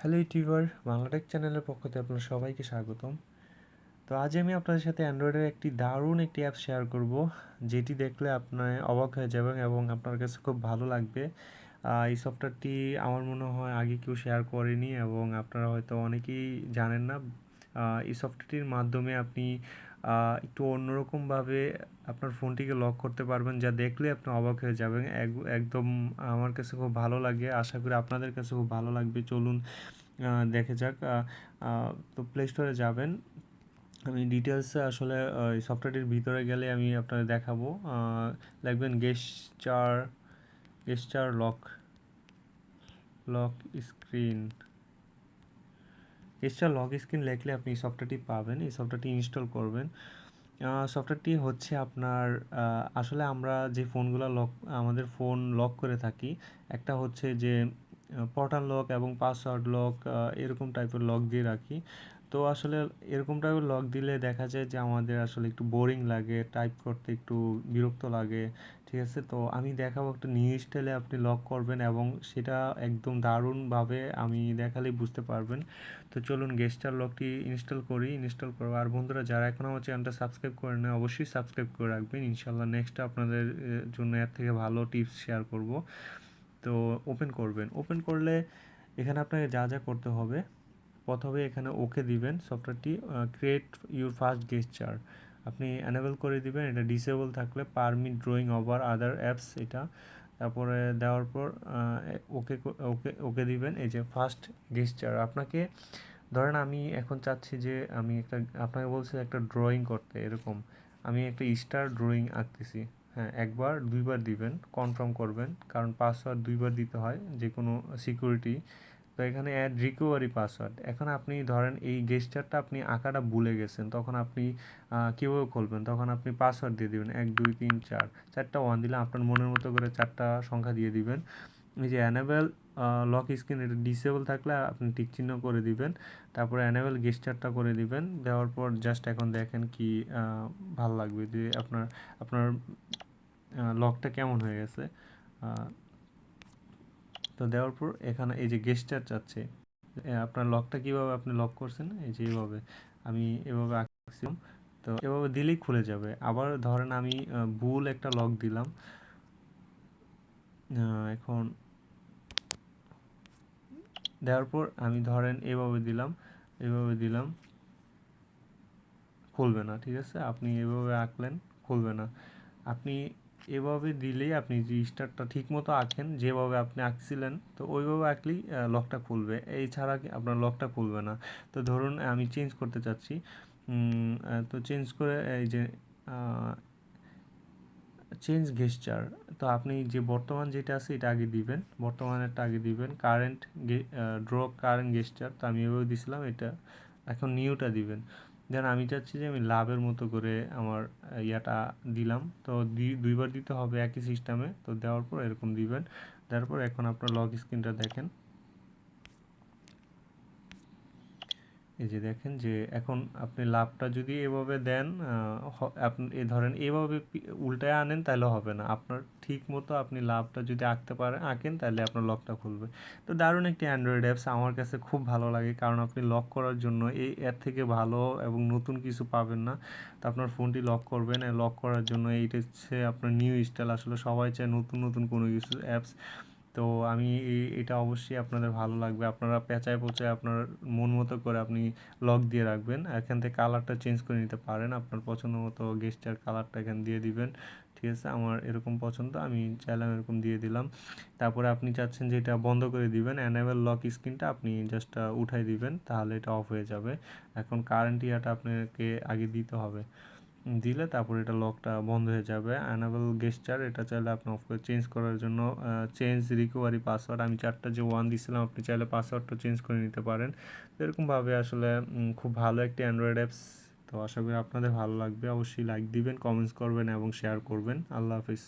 Hello YouTuber Bangla Tech চ্যানেলের পক্ষ থেকে আপনার সবাইকে স্বাগতম। তো আজ আমি আপনাদের সাথে অ্যান্ড্রয়েডের একটি দারুণ একটি অ্যাপ শেয়ার করব, যেটি দেখলে আপনার অবাক হয়ে যাবেন এবং আপনার কাছে খুব ভালো লাগবে। এই সফটওয়্যারটি আমার মনে হয় আগে কেউ শেয়ার করেনি এবং আপনারা হয়তো অনেকেই জানেন না এই সফটওয়্যারটির মাধ্যমে আপনি একটু অন্যরকমভাবে আপনার ফোনটিকে লক করতে পারবেন, যা দেখলে আপনি অবাক হয়ে যাবেন। একদম আমার কাছে খুব ভালো লাগে। আশা করি আপনাদের কাছে খুব ভালো লাগবে। চলুন দেখে যাক। তো প্লে স্টোরে যাবেন। আমি ডিটেলসে আসলে সফটওয়্যারটির ভিতরে গেলে আমি আপনাদের দেখাবো। লিখবেন gesture gesture lock lock screen gesture lock screen লিখলে আপনি এই সফটওয়্যারটি পাবেন, এই সফটওয়্যারটি ইনস্টল করবেন। সফটওয়্যারটি হচ্ছে আপনার আসলে আমরা যে ফোনগুলো লক, আমাদের ফোন লক করে থাকি, একটা হচ্ছে যে পোর্টাল লক এবং পাসওয়ার্ড লক এরকম টাইপের লক দিয়ে রাখি। তো আসলে এরকম টাইপের লক দিলে দেখা যায় যে আমাদের আসলে একটু বোরিং লাগে টাইপ করতে একটু বিরক্ত লাগে, ঠিক আছে? তো আমি দেখাবো একটা নিউ স্টাইলে আপনি লক করবেন এবং সেটা একদম দারুণভাবে আমি দেখালেই বুঝতে পারবেন। তো চলুন গেস্টার লকটি ইনস্টল করি ইনস্টল করব আর বন্ধুরা, যারা এখন আমার চ্যানেলটা সাবস্ক্রাইব করে নেয় অবশ্যই সাবস্ক্রাইব করে রাখবেন। ইনশাল্লাহ নেক্সট আপনাদের জন্য এর থেকে ভালো টিপস শেয়ার করব। তো ওপেন করবেন। ওপেন করলে এখানে আপনাকে যা যা করতে হবে প্রথমে এখানে ওকে দিবেন। সফটওয়্যারটি ক্রিয়েট ইউর ফার্স্ট গেস্টার আপনি অ্যানেবল করে দিবেন, এটা ডিসেবল থাকলে permit drawing over other apps এটা। তারপরে দেওয়ার পর ওকে ওকে ওকে দিবেন, এই যে ফার্স্ট গেস্টার আপনাকে, ধরেন আমি এখন চাচ্ছি যে আমি একটা, আপনাকে বলছি একটা ড্রয়িং করতে, এরকম। আমি একটা স্টার ড্রয়িং আঁকতেছি। হ্যাঁ একবার, দুইবার দিবেন কনফার্ম করবেন। কারণ পাসওয়ার্ড দুইবার দিতে হয় যে কোনো সিকিউরিটি তো এখানে অ্যাড রিকভারি পাসওয়ার্ড এখন আপনি ধরেন এই গেস্টারটা আপনি আঁকাটা ভুলে গেছেন, তখন আপনি কীভাবে খুলবেন? তখন আপনি পাসওয়ার্ড দিয়ে দেবেন, এক, দুই, তিন, চার। চারটা ওয়ান দিলে আপনার মনের মতো করে চারটা সংখ্যা দিয়ে দিবেন। এই যে অ্যানেবেল লক স্ক্রিন এটা ডিসেবল থাকলে আপনি টিক চিহ্ন করে দিবেন। তারপরে অ্যানেবেল গেস্টারটা করে দিবেন। দেওয়ার পর জাস্ট এখন দেখেন কি ভালো লাগবে যে আপনার আপনার লকটা কেমন হয়ে গেছে। তো দেওয়ার পর এখানে এই যে গেস্টার চাচ্ছে আপনার লকটা কীভাবে আপনি লক করছেন? এই যে এইভাবে আমি এভাবে আঁকছিলাম তো এভাবে দিলেই খুলে যাবে। আবার ধরেন আমি ভুল একটা লক দিলাম। এখন দেওয়ার পর আমি ধরেন এভাবে দিলাম এভাবে দিলাম। খুলবে না, ঠিক আছে? আপনি এভাবে আঁকলেন, খুলবে না। আপনি এভাবে দিলেই আপনি যে স্টারটা ঠিক মতো আঁকেন, যেভাবে আপনি আঁকছিলেন, তো ওইভাবে আঁকলেই লকটা খুলবে। এই ছাড়া আপনার লকটা খুলবে না। তো ধরুন, আমি চেঞ্জ করতে চাচ্ছি তো চেঞ্জ করে এই যে চেঞ্জ গেস্টার তো আপনি যে বর্তমান যেটা আছে এটা আগে দিবেন বর্তমানেরটা আগে দিবেন কারেন্ট ড্র কারেন্ট গেস্টার তো আমি এভাবে দিছিলাম, এটা এখন নিউটা দিবেন। দেন আমি চাচ্ছি যে আমি লাভের মতো করে আমার ইয়াটা দিলাম। তো দুইবার দিতে হবে একই সিস্টেমে তো দেওয়ার পর এরকম দিবেন। দেওয়ার পর এখন আপনার লক স্ক্রিনটা দেখেন। এই যে দেখেন যে এখন আপনি লাভটা যদি এভাবে দেন আপনি এ ধরেন এভাবে উল্টায় আনেন তাহলে হবে না। আপনার ঠিক মতো আপনি লাভটা যদি আঁকতে পারেন, আঁকেন তাহলে আপনার লকটা খুলবে। তো দারুণ একটি অ্যান্ড্রয়েড অ্যাপস আমার কাছে খুব ভালো লাগে কারণ আপনি লক করার জন্য এই অ্যাপ থেকে ভালো এবং নতুন কিছু পাবেন না। তো আপনার ফোনটি লক করবেন লক করার জন্য এইটা হচ্ছে আপনার নিউ স্টাইল আসলে সবাই চায় নতুন নতুন কোনো কিছু অ্যাপস তো আমি এটা অবশ্যই আপনাদের ভালো লাগবে। আপনারা পেঁচায় পোচায় আপনার মন মতো করে আপনি লক দিয়ে রাখবেন। এখান থেকে কালারটা চেঞ্জ করে নিতে পারেন। আপনার পছন্দ মতো গেস্টার কালারটা এখানে দিয়ে দিবেন। ঠিক আছে? আমার এরকম পছন্দ, আমি চাইলাম এরকম দিয়ে দিলাম। তারপরে আপনি চাচ্ছেন যে এটা বন্ধ করে দিবেন। অ্যানেবেল লক স্ক্রিনটা আপনি জাস্ট উঠাই দিবেন, তাহলে এটা অফ হয়ে যাবে। এখন কারেন্ট ইয়াটা আপনাকে আগে দিতে হবে। দিলে তারপর এটা লকটা বন্ধ হয়ে যাবে। অ্যানাবল গেস্টার এটা চাইলে আপনি অফ করে চেঞ্জ করার জন্য চেঞ্জ রিকভারি পাসওয়ার্ড আমি চারটা যে ওয়ান দিছিলাম, আপনি চাইলে পাসওয়ার্ডটা চেঞ্জ করে নিতে পারেন। এরকমভাবে আসলে খুব ভালো একটি অ্যান্ড্রয়েড অ্যাপস তো আশা করি আপনাদের ভালো লাগবে। অবশ্যই লাইক দিবেন কমেন্টস করবেন এবং শেয়ার করবেন। আল্লাহ হাফিজ।